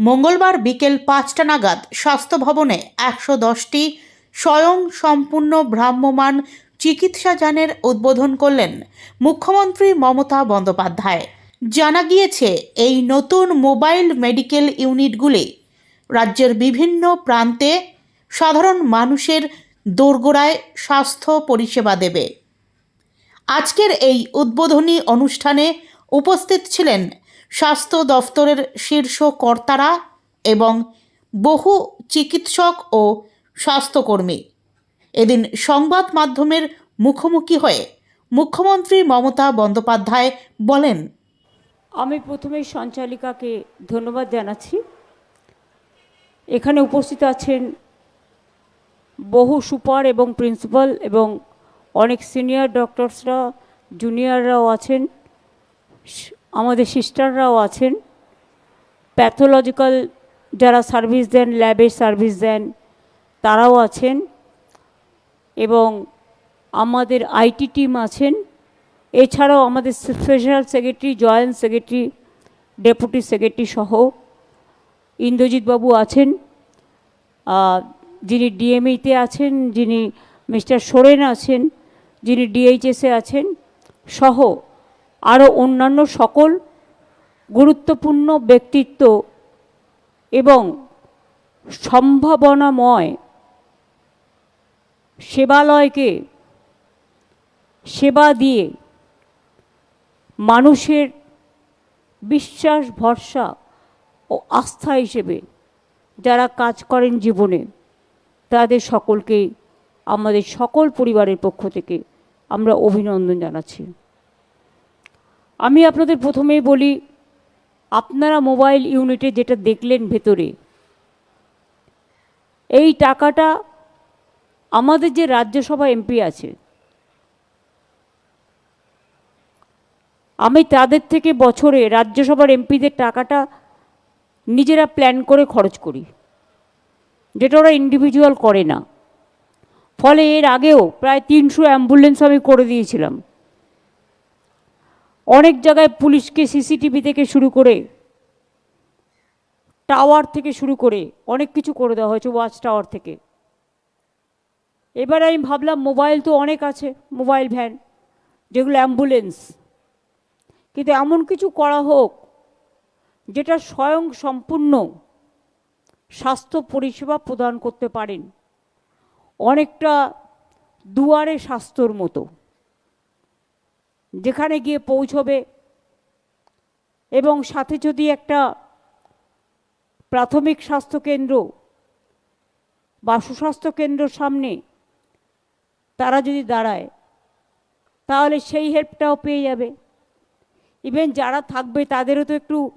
মঙ্গলবার বিকেল পাঁচটা নাগাদ স্বাস্থ্য ভবনে একশো দশটি স্বয়ং সম্পূর্ণ ভ্রাম্যমাণ চিকিৎসা যানের উদ্বোধন করলেন মুখ্যমন্ত্রী মমতা বন্দ্যোপাধ্যায়। জানা গিয়েছে, এই নতুন মোবাইল মেডিকেল ইউনিটগুলি রাজ্যের বিভিন্ন প্রান্তে সাধারণ মানুষের দোরগোড়ায় স্বাস্থ্য পরিষেবা দেবে। আজকের এই উদ্বোধনী অনুষ্ঠানে উপস্থিত ছিলেন স্বাস্থ্য দফতরের শীর্ষ কর্তারা এবং বহু চিকিৎসক ও স্বাস্থ্যকর্মী। এদিন সংবাদ মাধ্যমের মুখোমুখি হয়ে মুখ্যমন্ত্রী মমতা বন্দ্যোপাধ্যায় বলেন, আমি প্রথমে সঞ্চালিকাকে ধন্যবাদ জানাচ্ছি। এখানে উপস্থিত আছেন বহু সুপার এবং প্রিন্সিপাল এবং অনেক সিনিয়র ডক্টরসরা, জুনিয়ররাও আছেন। আমাদের সিস্টাররাও আছেন। প্যাথোলজিক্যাল যারা সার্ভিস দেন ল্যাবের সার্ভিস দেন, তারাও আছেন। এবং আমাদের আইটি টিম আছেন। এছাড়াও আমাদের special secretary joint secretary deputy secretary সহ ইন্দ্রজিৎবাবু আছেন। যিনি ডিএমইতে আছেন, যিনি মিস্টার সোরেন আছেন, যিনি ডিএইচএসে আছেন, সহ আরও অন্যান্য সকল গুরুত্বপূর্ণ ব্যক্তিত্ব এবং সম্ভাবনাময় সেবালয়কে সেবা দিয়ে মানুষের বিশ্বাস, ভরসা ও আস্থা হিসেবে যারা কাজ করেন জীবনে, তাদের সকলকেই, আমাদের সকল পরিবারের পক্ষ থেকে আমরা অভিনন্দন জানাচ্ছি। আমি আপনাদের প্রথমেই বলি, আপনারা মোবাইল ইউনিটে যেটা দেখলেন ভেতরে, এই টাকাটা আমাদের যে রাজ্যসভা এমপি আছে, আমি তাদের থেকে বছরে রাজ্যসভার এমপিদের টাকাটা নিজেরা প্ল্যান করে খরচ করি। যেটা ওরা ইন্ডিভিজুয়াল করে না। ফলে এর আগেও প্রায় তিনশো অ্যাম্বুলেন্স আমি করে দিয়েছিলাম। অনেক জায়গায় পুলিশকে সিসিটিভি থেকে শুরু করে, টাওয়ার থেকে শুরু করে অনেক কিছু করে দেওয়া হয়েছে, ওয়াচ টাওয়ার থেকে। এবার আমি ভাবলাম মোবাইল তো অনেক আছে, মোবাইল ভ্যান, যেগুলো অ্যাম্বুলেন্স। কিন্তু এমন কিছু করা হোক, যেটা স্বয়ং সম্পূর্ণ স্বাস্থ্য পরিষেবা প্রদান করতে পারেন। অনেকটা দুয়ারে স্বাস্থ্যর মতো। যেখানে গিয়ে পৌঁছবে। এবং সাথে যদি একটা প্রাথমিক স্বাস্থ্যকেন্দ্র বা সুস্বাস্থ্য কেন্দ্রর সামনে তারা যদি দাঁড়ায়, তাহলে সেই হেল্পটাও পেয়ে যাবে। ইভেন যারা থাকবে তাদেরও তো একটু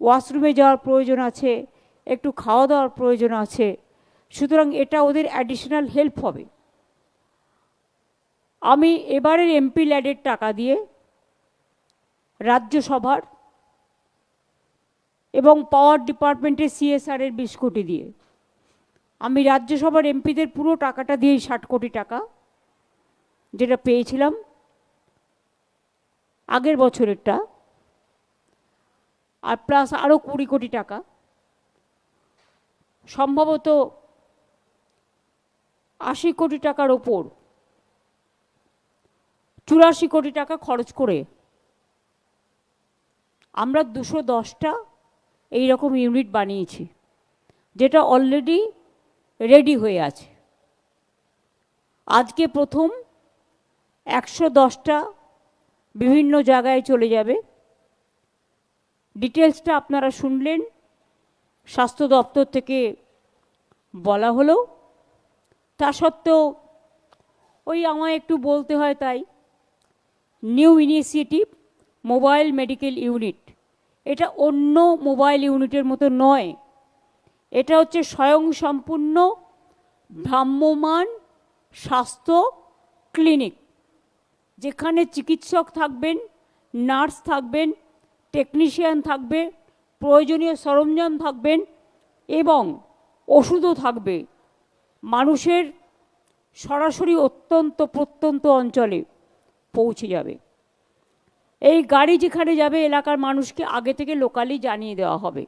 ওয়াশরুমে যাওয়ার প্রয়োজন আছে, একটু খাওয়া দাওয়ার প্রয়োজন আছে। সুতরাং এটা ওদের অ্যাডিশনাল হেল্প হবে। আমি এবারের এমপি ল্যাডের টাকা দিয়ে রাজ্যসভার এবং পাওয়ার ডিপার্টমেন্টের সিএসআরের বিশ কোটি দিয়ে। আমি রাজ্যসভার এমপিদের পুরো টাকাটা দিয়েই ষাট কোটি টাকা যেটা পেয়েছিলাম আগের বছরেরটা। আর প্লাস আরও কুড়ি কোটি টাকা। সম্ভবত আশি কোটি টাকার ওপর চুরাশি কোটি টাকা খরচ করে আমরা দুশো দশটা এইরকম ইউনিট বানিয়েছি, যেটা অলরেডি রেডি হয়ে আছে। আজকে প্রথম একশো দশটা বিভিন্ন জায়গায় চলে যাবে। ডিটেলসটা আপনারা শুনলেন, স্বাস্থ্য দপ্তর থেকে বলা হলো। তা সত্ত্বেও ওই আমায় একটু বলতে হয় তাই। New initiative mobile medical unit. এটা অন্য মোবাইল ইউনিটের মতো নয়। এটা হচ্ছে স্বয়ং সম্পূর্ণ ভ্রাম্যমান স্বাস্থ্য ক্লিনিক, যেখানে চিকিৎসক থাকবেন, নার্স থাকবেন, টেকনিশিয়ান থাকবে, প্রয়োজনীয় সরঞ্জাম থাকবেন এবং ওষুধও থাকবে। মানুষের সরাসরি অত্যন্ত প্রত্যন্ত অঞ্চলে। পৌঁছে যাবে। এই গাড়ি যেখানে যাবে এলাকার মানুষকে আগে থেকে লোকালি জানিয়ে দেওয়া হবে।